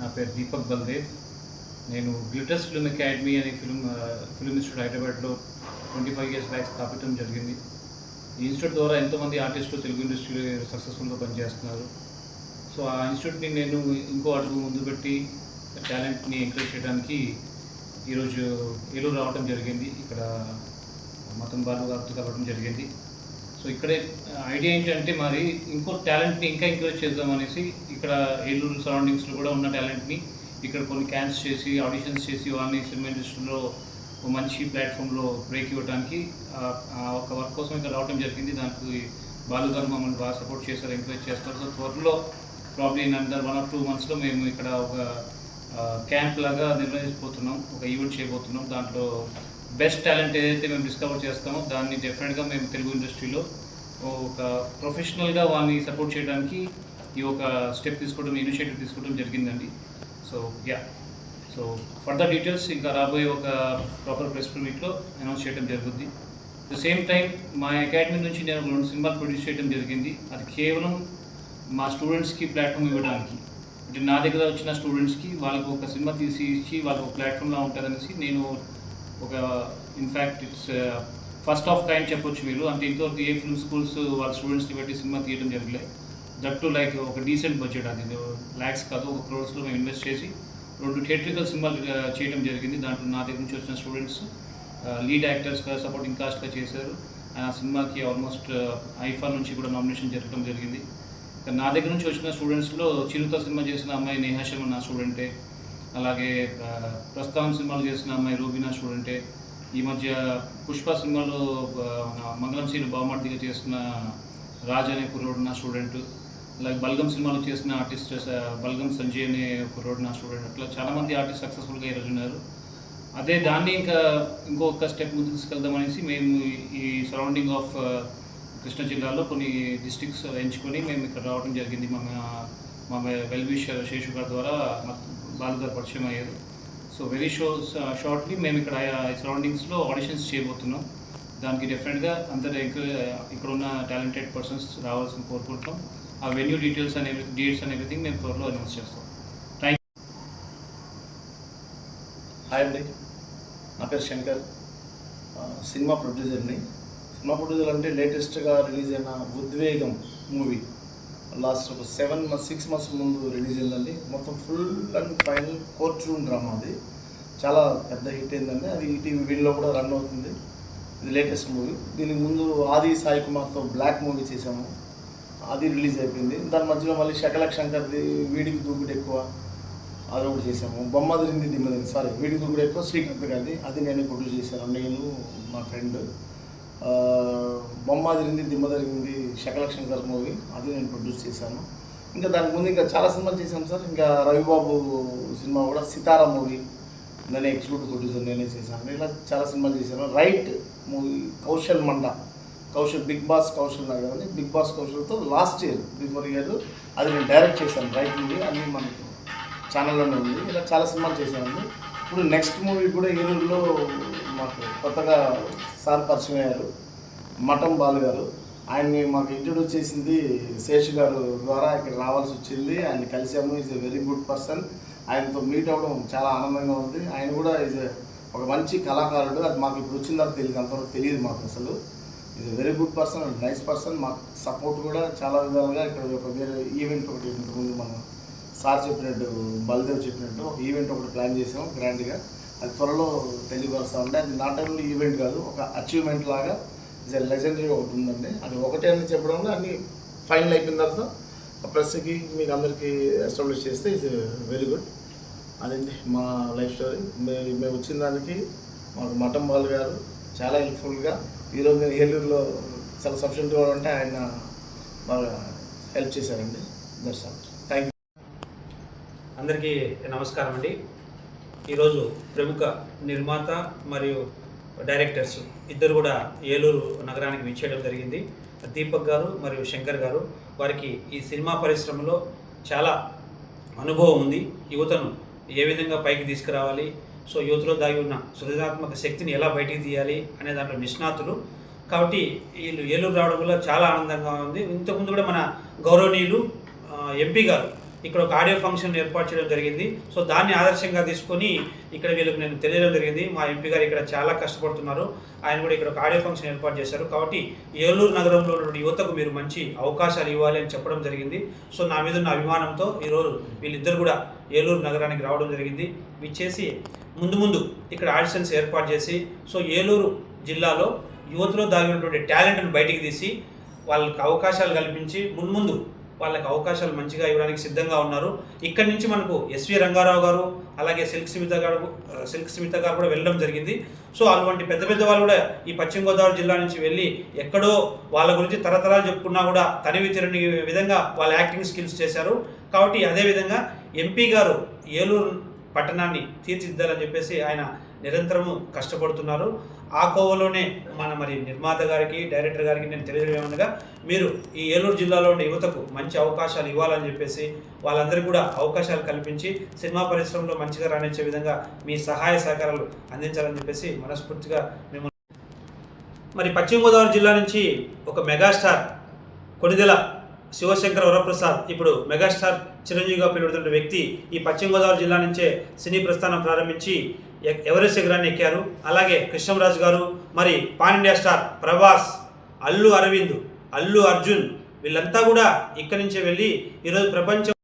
నా పేరు దీపక్ బల్దేవ్. నేను గ్లిటర్స్ ఫిల్మ్ అకాడమీ అనే ఫిల్మ్ ఫిల్మ్ ఇన్స్టిట్యూట్ హైదరాబాద్లో ట్వంటీ ఫైవ్ ఇయర్స్ బ్యాక్ స్థాపించడం జరిగింది. ఈ ఇన్స్టిట్యూట్ ద్వారా ఎంతోమంది ఆర్టిస్టులు తెలుగు ఇండస్ట్రీలో సక్సెస్ఫుల్గా పనిచేస్తున్నారు. సో ఆ ఇన్స్టిట్యూట్ని నేను ఇంకో అడుగు ముందు పెట్టి టాలెంట్ని ఎంకరేజ్ చేయడానికి ఈరోజు ఏలూరు రావడం జరిగింది. ఇక్కడ మతన్ బాలు గారితో కలవడం జరిగింది. సో ఇక్కడే ఐడియా ఏంటంటే మరి ఇంకో టాలెంట్ని ఇంకా ఎంకరేజ్ చేద్దాం అనేసి ఇక్కడ ఏలూరు సరౌండింగ్స్లో కూడా ఉన్న టాలెంట్ని ఇక్కడ కొన్ని క్యాంప్స్ చేసి ఆడిషన్స్ చేసి వాళ్ళని సినిమా ఇండస్ట్రీలో ఒక మంచి ప్లాట్ఫామ్లో బ్రేక్ ఇవ్వడానికి ఆ- ఒక వర్క్ కోసం ఇక్కడ రావడం జరిగింది. దానికి బాలు గారు మమ్మల్ని బాగా సపోర్ట్ చేశారు ఎంకరేజ్ చేస్తారు. సో త్వరలో probably in under one or two మంత్స్లో మేము ఇక్కడ ఒక క్యాంప్ లాగా నిర్వహించబోతున్నాం. ఒక ఈవెంట్ చేయబోతున్నాం. దాంట్లో బెస్ట్ టాలెంట్ ఏదైతే మేము డిస్కవర్ చేస్తామో దాన్ని డెఫినెట్గా మేము తెలుగు ఇండస్ట్రీలో ఒక ప్రొఫెషనల్గా వాళ్ళని సపోర్ట్ చేయడానికి ఈ ఒక స్టెప్ తీసుకోవడం ఇనిషియేటివ్ తీసుకోవడం జరిగిందండి. So ya so further details ఇంకా రాబోయే ఒక ప్రాపర్ ప్రెస్ మీట్లో అనౌన్స్ చేయడం జరుగుద్ది. ద సేమ్ టైం మా అకాడమీ నుంచి నేను రెండు సినిమాలు ప్రొడ్యూస్ చేయడం జరిగింది. అది కేవలం మా స్టూడెంట్స్కి ప్లాట్ఫామ్ ఇవ్వడానికి. అంటే నా దగ్గర వచ్చిన స్టూడెంట్స్కి వాళ్ళకు ఒక సినిమా తీసి ఇచ్చి వాళ్ళకు ఒక ప్లాట్ఫామ్లా ఉంటుందనేసి నేను ఒక in fact it's first of time చెప్పొచ్చు మీరు. అంటే ఇంతవరకు ఏ ఫిల్మ్ స్కూల్స్ వాళ్ళ స్టూడెంట్స్ని బట్టి సినిమా తీయడం జరగలేదు దట్ టు లైక్ ఒక డీసెంట్ బడ్జెట్ అది. ల్యాక్స్ కాదు ఒక క్రోర్స్లో మేము ఇన్వెస్ట్ చేసి రెండు థియేట్రికల్ సినిమాలు చేయడం జరిగింది. దాంట్లో నా దగ్గర నుంచి వచ్చిన స్టూడెంట్స్ లీడ్ యాక్టర్స్గా సపోర్టింగ్ కాస్ట్గా చేశారు. ఆ సినిమాకి ఆల్మోస్ట్ ఐఫా నుంచి కూడా నామినేషన్ జరగడం జరిగింది. నా దగ్గర నుంచి వచ్చిన స్టూడెంట్స్లో చిరుత సినిమా చేసిన అమ్మాయి నేహా శర్మ నా స్టూడెంటే అలాగే ప్రస్థానం సినిమాలు చేసిన అమ్మాయి రూబీనా స్టూడెంటే ఈ మధ్య పుష్ప సినిమాలో మంగళం సీను బావమర్దిగా చేసిన రాజ్ అనే కుర్రోడు నా స్టూడెంట్ అలాగే బల్గం సినిమాలో చేసిన ఆర్టిస్ట్ బల్గం సంజయ్ అనే రోడ్ నా స్టూడెంట్ అట్లా చాలామంది ఆర్టిస్ట్ సక్సెస్ఫుల్గా ఈరోజు ఉన్నారు. అదే దాన్ని ఇంకా ఇంకొక స్టెప్ ముందు తీసుకెళ్దాం అనేసి మేము ఈ సరౌండింగ్ ఆఫ్ uh, కృష్ణా జిల్లాలో కొన్ని డిస్ట్రిక్ట్స్ ఎంచుకొని మేము ఇక్కడ రావడం జరిగింది. మా మా వెల్విషర్ శేషు గారి ద్వారా మాకు బాలు గారు పరిచయం అయ్యారు. సో వెరీ షో షార్ట్లీ మేము ఇక్కడ uh, సరౌండింగ్స్లో ఆడిషన్స్ చేయబోతున్నాం. దానికి డెఫినెట్గా అందరు ఇక్కడ ఉన్న టాలెంటెడ్ పర్సన్స్ రావాల్సిన కోరుకుంటాం ఆ వెన్యూ డీటెయిల్స్ అనేవి డేట్స్ అండ్ ఎవ్రీథింగ్ మేము త్వరలో అనౌన్స్ చేస్తాం. థ్యాంక్ హాయ్ అండి. నా పేరు శంకర్. సినిమా ప్రొడ్యూసర్ని సినిమా ప్రొడ్యూసర్ అంటే లేటెస్ట్గా రిలీజ్ అయిన ఉద్వేగం మూవీ లాస్ట్ ఒక సెవెన్ మంత్స్ సిక్స్ మంత్స్ ముందు రిలీజ్ అయిందండి. మొత్తం full and final court room drama అది. చాలా పెద్ద హిట్ అయిందండి. అది ఈటీవీ వీడిలో కూడా రన్ అవుతుంది. ఇది లేటెస్ట్ మూవీ దీనికి ముందు ఆది సాయి కుమార్తో బ్లాక్ మూవీ చేసాము అది రిలీజ్ అయిపోయింది. దాని మధ్యలో మళ్ళీ శకలక్ శంకర్ది వీడికి దూకుడు ఎక్కువ. అది ఒకటి చేసాము బొమ్మ దిరింది దిమ్మదిరింది. సారీ వీడికి దూకుడు ఎక్కువ. శ్రీకాంత్ గారిది. అది నేను ప్రొడ్యూస్ చేశాను. నేను మా ఫ్రెండ్ బొమ్మ దిరింది దిమ్మ తిరిగింది శకలక్ శంకర్ మూవీ అది నేను ప్రొడ్యూస్ చేశాను. ఇంకా దానికి ముందు ఇంకా చాలా సినిమాలు చేశాను సార్. ఇంకా రవిబాబు సినిమా కూడా సితారా మూవీ నేను ఎగ్జిక్యూటివ్ ప్రొడ్యూసర్ నేనే చేశాను. ఇలా చాలా సినిమాలు చేశాను. రైట్ మూవీ కౌశల్ మండ. కౌశల్ బిగ్ బాస్ కౌశల్ నాకు కదండి. బిగ్ బాస్ కౌశల్తో లాస్ట్ ఇయర్ బిఫోర్ ఇయర్ అది నేను డైరెక్ట్ చేశాను. రైట్ మూవీ అది మనకు ఛానల్లోనే ఉంది. ఇలా చాలా సినిమాలు చేశానండి ఇప్పుడు నెక్స్ట్ మూవీ కూడా ఏలూరులో మాకు కొత్తగా సార్ పరిచయం అయ్యారు. మఠం బాలు గారు. ఆయన్ని మాకు ఇంట్రొడ్యూస్ చేసింది శేష్ గారు ద్వారా ఇక్కడ రావాల్సి వచ్చింది. ఆయన కలిసాము. Is a very good person ఆయనతో మీట్ అవ్వడం చాలా ఆనందంగా ఉంది. ఆయన కూడా ఈజ్ ఒక మంచి కళాకారుడు. అది మాకు ఇప్పుడు వచ్చిన తెలియదు అంతవరకు తెలియదు మాకు అసలు. Is very good person and nice person మాకు సపోర్ట్ కూడా చాలా విధాలుగా ఇక్కడ ఒక వేరే ఈవెంట్ ఒకటి ఇంతకుముందు మనం సార్ చెప్పినట్టు బలదేవ్ చెప్పినట్టు ఒక ఈవెంట్ ఒకటి ప్లాన్ చేసాం గ్రాండ్గా. అది త్వరలో తెలియపరుస్తూ ఉంటే అది నాట్ ఓన్లీ ఈవెంట్ కాదు ఒక అచీవ్మెంట్ లాగా ఇస్ లెజెండరీ ఒకటి ఉందండి. అది ఒకటే అని చెప్పడంలో అన్ని ఫైనల్ అయిపోయిన తర్వాత ప్రెస్కి మీకు అందరికీ ఎస్టాబ్లిష్ చేస్తే ఇట్స్ వెరీ గుడ్. అదండి మా లైఫ్ స్టోరీ. మే మేము వచ్చిన దానికి మాకు మఠం బాల్ గారు చాలా హెల్ప్ఫుల్గా ఈరోజు నేను ఏలూరులో చాలా సఫిషియెంట్గా ఉంటే ఆయన బాగా హెల్ప్ చేశారండి. దర్శనం థ్యాంక్ యూ. అందరికీ నమస్కారం అండి. ఈరోజు ప్రముఖ నిర్మాత మరియు డైరెక్టర్స్ ఇద్దరు కూడా ఏలూరు నగరానికి విచ్చేయడం జరిగింది. దీపక్ గారు మరియు శంకర్ గారు వారికి ఈ సినిమా పరిశ్రమలో చాలా అనుభవం ఉంది. యువతను ఏ విధంగా పైకి తీసుకురావాలి? సో యువతలో దాగి ఉన్న సృజనాత్మక శక్తిని ఎలా బయటికి తీయాలి అనే దాంట్లో నిష్ణాతులు. కాబట్టి వీళ్ళు ఏలూరు రావడం వల్ల చాలా ఆనందంగా ఉంది. ఇంతకుముందు కూడా మన గౌరవనీయులు ఎంపీ గారు ఇక్కడ ఒక ఆడియో ఫంక్షన్ ఏర్పాటు చేయడం జరిగింది. సో దాన్ని ఆదర్శంగా తీసుకొని ఇక్కడ వీళ్ళకి నేను తెలియడం జరిగింది. మా ఎంపీ గారు ఇక్కడ చాలా కష్టపడుతున్నారు. ఆయన కూడా ఇక్కడ ఒక ఆడియో ఫంక్షన్ ఏర్పాటు చేశారు. కాబట్టి ఏలూరు నగరంలో ఉన్న యువతకు మీరు మంచి అవకాశాలు ఇవ్వాలి అని చెప్పడం జరిగింది. సో నా మీద ఉన్న అభిమానంతో ఈరోజు వీళ్ళిద్దరు కూడా ఏలూరు నగరానికి రావడం జరిగింది. విచ్చేసి ముందు ముందు ఇక్కడ ఆడిషన్స్ ఏర్పాటు చేసి సో ఏలూరు జిల్లాలో యువతలో దాగినటువంటి టాలెంట్ను బయటికి తీసి వాళ్ళకి అవకాశాలు కల్పించి ముందు వాళ్ళకి అవకాశాలు మంచిగా ఇవ్వడానికి సిద్ధంగా ఉన్నారు. ఇక్కడి నుంచి మనకు ఎస్వి రంగారావు గారు అలాగే సిల్క్ స్మిత గారు సిల్క్ స్మిత గారు కూడా వెళ్ళడం జరిగింది. సో అటువంటి పెద్ద పెద్ద వాళ్ళు కూడా ఈ పశ్చిమ గోదావరి జిల్లా నుంచి వెళ్ళి ఎక్కడో వాళ్ళ గురించి తరతరాలు చెప్పుకున్నా కూడా తనివి తిరని విధంగా వాళ్ళ యాక్టింగ్ స్కిల్స్ చేశారు. కాబట్టి అదేవిధంగా ఎంపీ గారు ఏలూరు పట్టణాన్ని తీర్చిదిద్దాలని చెప్పేసి ఆయన నిరంతరము కష్టపడుతున్నారు. ఆ కోవలోనే మన మరి నిర్మాత గారికి డైరెక్టర్ గారికి నేను తెలియజేయమనగా మీరు ఈ ఏలూరు జిల్లాలో ఉండే యువతకు మంచి అవకాశాలు ఇవ్వాలని చెప్పేసి వాళ్ళందరికీ కూడా అవకాశాలు కల్పించి సినిమా పరిశ్రమలో మంచిగా రాణించే విధంగా మీ సహాయ సహకారాలు అందించాలని చెప్పేసి మనస్ఫూర్తిగా మేము మరి పశ్చిమ గోదావరి జిల్లా నుంచి ఒక మెగాస్టార్ కొణిదెల శివశంకర్ వరప్రసాద్ ఇప్పుడు మెగాస్టార్ చిరంజీవిగా పిలువడుతున్న వ్యక్తి ఈ పశ్చిమ గోదావరి జిల్లా నుంచే సినీ ప్రస్థానం ప్రారంభించి ఎవరెస్ట్ శిఖరాన్ని ఎక్కారు. అలాగే కృష్ణంరాజు గారు మరి pan India star Prabhas Allu Aravind Allu Arjun వీళ్ళంతా కూడా ఇక్కడి నుంచే వెళ్ళి ఈరోజు ప్రపంచం